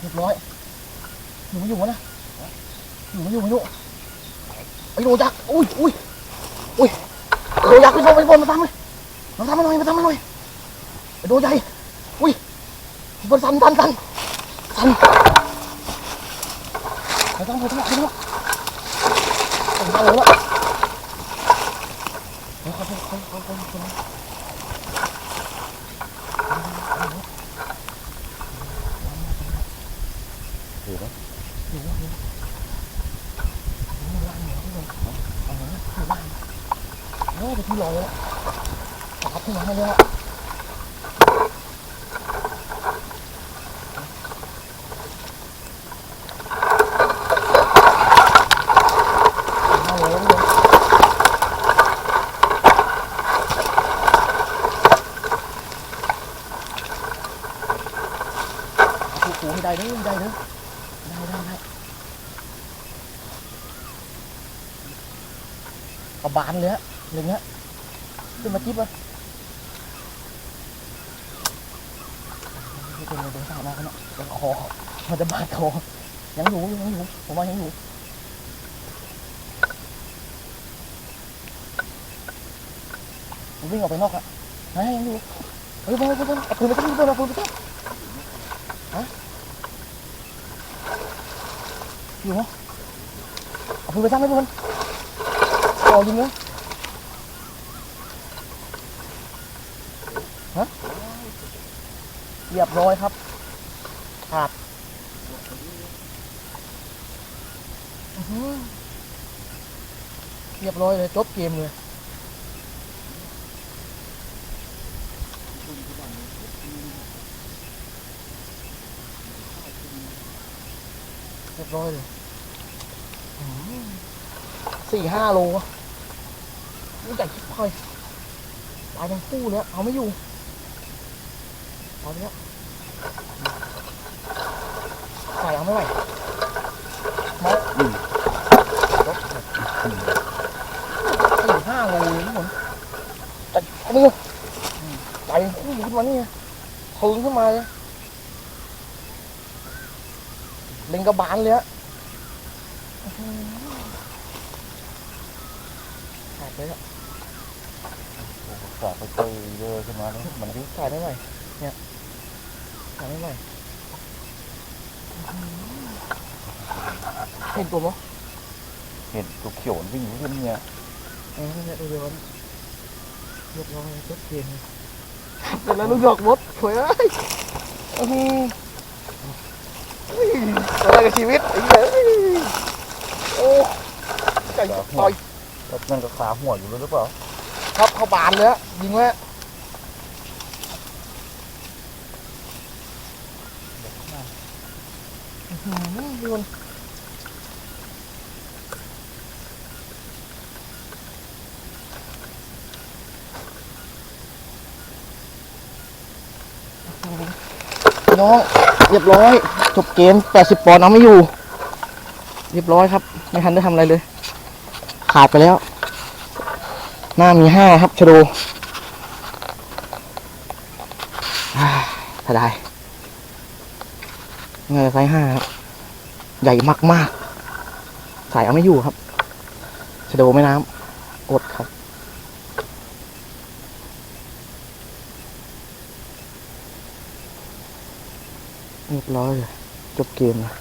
เรียบร้อยอยู่ไม่อยู่วะนะอยู่ไม่อยู่ไม่อยู่ไอ้โลยักษ์อุ้ยอุ้ยอุ้ยโลยักษ์ไปบนไปบนมาทำเลยมาทำมาหน่อยมาทำมาหน่อยไอ้โลใหญ่อุ้ยบนสันสันสันสันไปทำไปทำไปทำเอาแล้วเอาเขาเขาเขาเขา อยู่อยู่อยู่ล่างเหนีย กๆให้ได้เด้ได้เอได้ได้ได้กระบาลเลยฮะอย่างเงี้ยขึ้นมาจิ๊บอะไม่เป็นไรเดี๋ยวสามารถนะเดี๋ยวคอมันจะบาดคอยังอยู่ยังอยู่ผมว่ายังอยู่วิ่งออกไปนอกอะฮะยังอยู่เฮ้ยไปไปไปเอาปืนไปตั้งปืนเอาปืนไปตั้งฮะ อยู่เหรอเอาปืนไปตั้งไหมเพื่อนรอยิงเลยฮะเรียบร้อยครับขาดเรียบร้อยเลยจบเกมเลย รียบร้อยเลยสี่ห้าโลอะนี่ใหญ่ชิบหายตายทั้งคู่เลยเอาไม่อยู่เอาไปแล้วใส่เอาไม่ไหวมอสรถสี่ห้าโลเลยทุกคนแต่เอาไม่อยู่ใจคู่ขึ้นมานี่ไงพึงขึ้นมาเลย เล็งกระบาลเลยอะอื้อหือขาดเลยอะสาไปเจอเยอะขึ้นมาแล้วมันวิ่งถ่ายไม่ไหวเนี่ยถ่ายไม่ไหวเห็นตัวมั้ยเห็นตัวเขียวมันวิ่งขึ้นเนี่ยเออเนี่ยตัวเดียวนะเรียบร้อยจบเกมเสร็จแล้วลูกดอกมดสวยเอ้ย อะไรกับชีวิตไอ้เหี้ยโอ้ใจต่อยแล้วนั่นก็ขาหัวอยู่หรือเปล่าครับเข้าบานเลยอะยิงไว้อะอื้อหือโดนน้อง เรียบร้อย จบเกม 80 ปอนด์เอาไม่อยู่ เรียบร้อยครับ ไม่ทันได้ทำอะไรเลย ขาดไปแล้ว หน้ามีห้าครับชโดอ่าถ้าได้เงยไซส์ห้าครับ ใหญ่มากๆ สายเอาไม่อยู่ครับชโดแม่น้ำอดครับ เรียบร้อยเลยจบเกมเลย